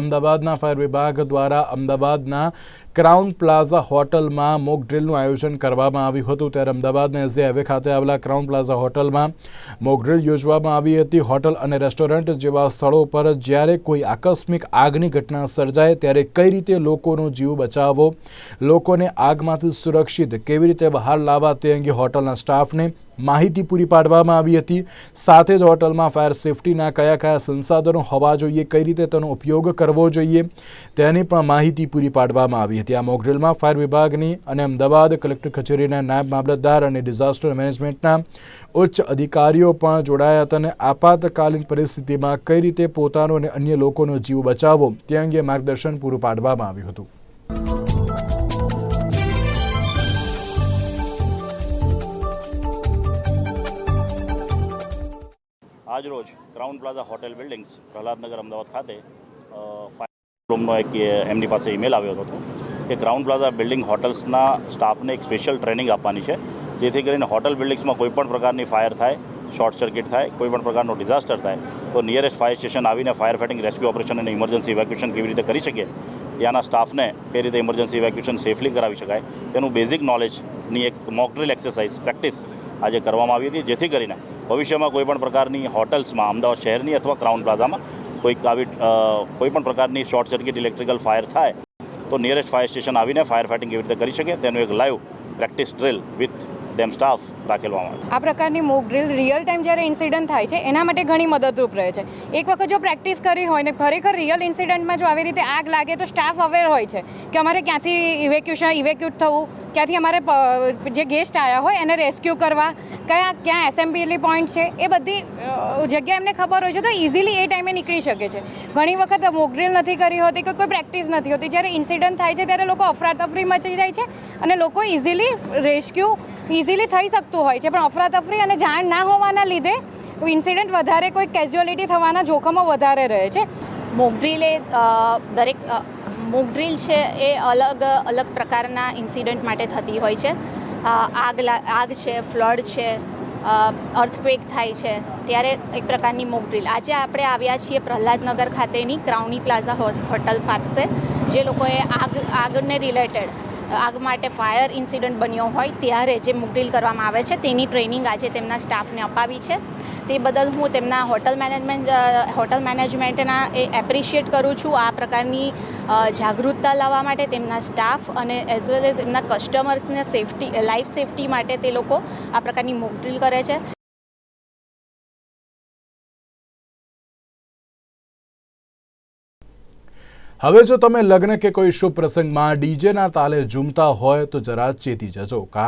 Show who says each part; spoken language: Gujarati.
Speaker 1: અમદાવાદના ફાયર વિભાગ દ્વારા અમદાવાદના ક્રાઉન પ્લાઝા હોટલમાં મોક ડ્રિલનું આયોજન કરવામાં આવ્યું હતું. ત્યારે અમદાવાદના એસજી હાઈવે ખાતે આવેલા ક્રાઉન પ્લાઝા હોટલમાં મોક ડ્રિલ યોજવામાં આવી હતી. હોટલ અને રેસ્ટોરન્ટ જેવા સ્થળો પર જ્યારે કોઈ આકસ્મિક આગની ઘટના સર્જાય, ત્યારે કઈ રીતે લોકોનો જીવ બચાવવો, લોકોને આગમાંથી સુરક્ષિત કેવી રીતે બહાર લાવવા તે અંગે હોટલના સ્ટાફને માહિતી પૂરી પાડવામાં આવી હતી. સાથે જ હોટલમાં ફાયર સેફટીના કયા કયા સંસાધનો હોવા જોઈએ, કઈ રીતે તેનો ઉપયોગ કરવો જોઈએ, તેની પણ માહિતી પૂરી પાડવામાં આવી હતી. આ મોકડ્રીલમાં ફાયર વિભાગની અને અમદાવાદ કલેક્ટર કચેરીના નાયબ મામલતદાર અને ડિઝાસ્ટર મેનેજમેન્ટના ઉચ્ચ અધિકારીઓ પણ જોડાયા હતા અને આપાતકાલીન પરિસ્થિતિમાં કઈ રીતે પોતાનો અને અન્ય લોકોનો જીવ બચાવવો, તે અંગે માર્ગદર્શન પૂરું પાડવામાં આવ્યું હતું.
Speaker 2: આજરોજ Crowne Plaza hotel buildings Prahladnagar Ahmedabad ખાતે રૂમનો એક એમની પાસે ઈમેલ આવ્યો હતો કે ક્રાઉન પ્લાઝા બિલ્ડિંગ હોટલ્સના સ્ટાફને એક સ્પેશિયલ ટ્રેનિંગ આપવાની છે, જેથી કરીને હોટલ બિલ્ડિંગ્સમાં કોઈપણ પ્રકારની ફાયર થાય શોર્ટ સર્કિટ થાય કોઈપણ પ્રકારનો ડિઝાસ્ટર થાય, તો નિયરેસ્ટ ફાયર સ્ટેશન આવીને ફાયર ફાઇટિંગ રેસ્ક્યુ ઓપરેશન અને ઇમરજન્સી ઇવેક્યુએશન કેવી રીતે કરી શકીએ, ત્યાંના સ્ટાફને કઈ રીતે ઇમરજન્સી ઇવેક્યુએશન સેફલી કરાવી શકાય, તેનું બેઝિક નોલેજની એક મોક ડ્રિલ એક્સરસાઇઝ પ્રેક્ટિસ આજે કરવામાં આવી હતી, જેથી કરીને ભવિષ્યમાં કોઈ પણ પ્રકારની હોટલ્સમાં, અમદાવાદ શહેરની અથવા ક્રાઉન પ્લાઝામાં કોઈક આવી કોઈપણ કોઈ પણ પ્રકારની શોર્ટ સર્કિટ ઇલેક્ટ્રિકલ ફાયર થાય, તો નિયરેસ્ટ ફાયર સ્ટેશન આવીને ફાયર ફાઇટિંગ કેવી રીતે કરી શકે. તેનું એક live practice drill with them staff રાખેલવામાં આવે
Speaker 3: આ પ્રકારની મોક ડ્રિલ રિયલ ટાઈમ જ્યારે ઇન્સિડન્ટ થાય છે, એના માટે ઘણી મદદરૂપ રહે છે. એક વખત જો પ્રેક્ટિસ કરી હોય ને, ખરેખર રિયલ ઇન્સિડન્ટમાં જો આવી રીતે આગ લાગે તો સ્ટાફ અવેર હોય છે કે અમારે ક્યાંથી ઇવેક્યુશન ઇવેક્યુટ થવું ક્યાંથી અમારે જે ગેસ્ટ આવ્યા હોય એને રેસ્ક્યુ કરવા, કયા, ક્યાં એસએમબીલી પોઈન્ટ છે, એ બધી જગ્યા એમને ખબર હોય છે તો ઇઝીલી એ ટાઈમે નીકળી શકે છે. ઘણી વખત મોકડ્રીલ નથી કરી હોતી કે કોઈ પ્રેક્ટિસ નથી હોતી. જ્યારે ઇન્સિડન્ટ થાય છે ત્યારે લોકો અફરાતફરી મચી જાય છે અને લોકો ઇઝીલી રેસ્ક્યુ ઇઝીલી થઈ શકતું હોય છે. પણ અફરાતફરી અને જાણ ના હોવાના લીધે ઇન્સિડન્ટ વધારે કોઈ કેઝ્યુઅલિટી થવાના જોખમો વધારે રહે છે.
Speaker 4: મોકડ્રીલે એ અ, ડ્રીલ છે એ અલગ અલગ પ્રકારના ઇન્સિડન્ટ માટે થતી હોય છે. આગ આગ છે ફ્લડ છે અર્થક્વેક થાય છે ત્યારે એક પ્રકારની મોકડ્રીલ આજે આપણે આવ્યા છીએ પ્રહલાદનગર ખાતેની ક્રાઉની પ્લાઝા હોટલ પાસે જે લોકોએ આગ આગને રિલેટેડ આગ માટે ફાયર ઇન્સિડન્ટ બન્યો હોય ત્યારે જે મોકડ્રીલ કરવામાં આવે છે તેની ટ્રેનિંગ આજે તેમના સ્ટાફને અપાવી છે. તે બદલ હું તેમના હોટલ મેનેજમેન્ટ હોટલ મેનેજમેન્ટના એ એપ્રિશિએટ કરું છું આ પ્રકારની જાગૃતતા લાવવા માટે તેમના સ્ટાફ અને એઝ વેલ એઝ એમના કસ્ટમર્સને સેફટી, લાઈફ સેફટી માટે તે લોકો આ પ્રકારની મોકડ્રીલ કરે છે.
Speaker 1: હવે જો તમે લગ્ન કે કોઈ શુભ પ્રસંગમાં ડીજેના તાલે ઝૂમતા હોય તો જરા ચેતી જજો. કારણ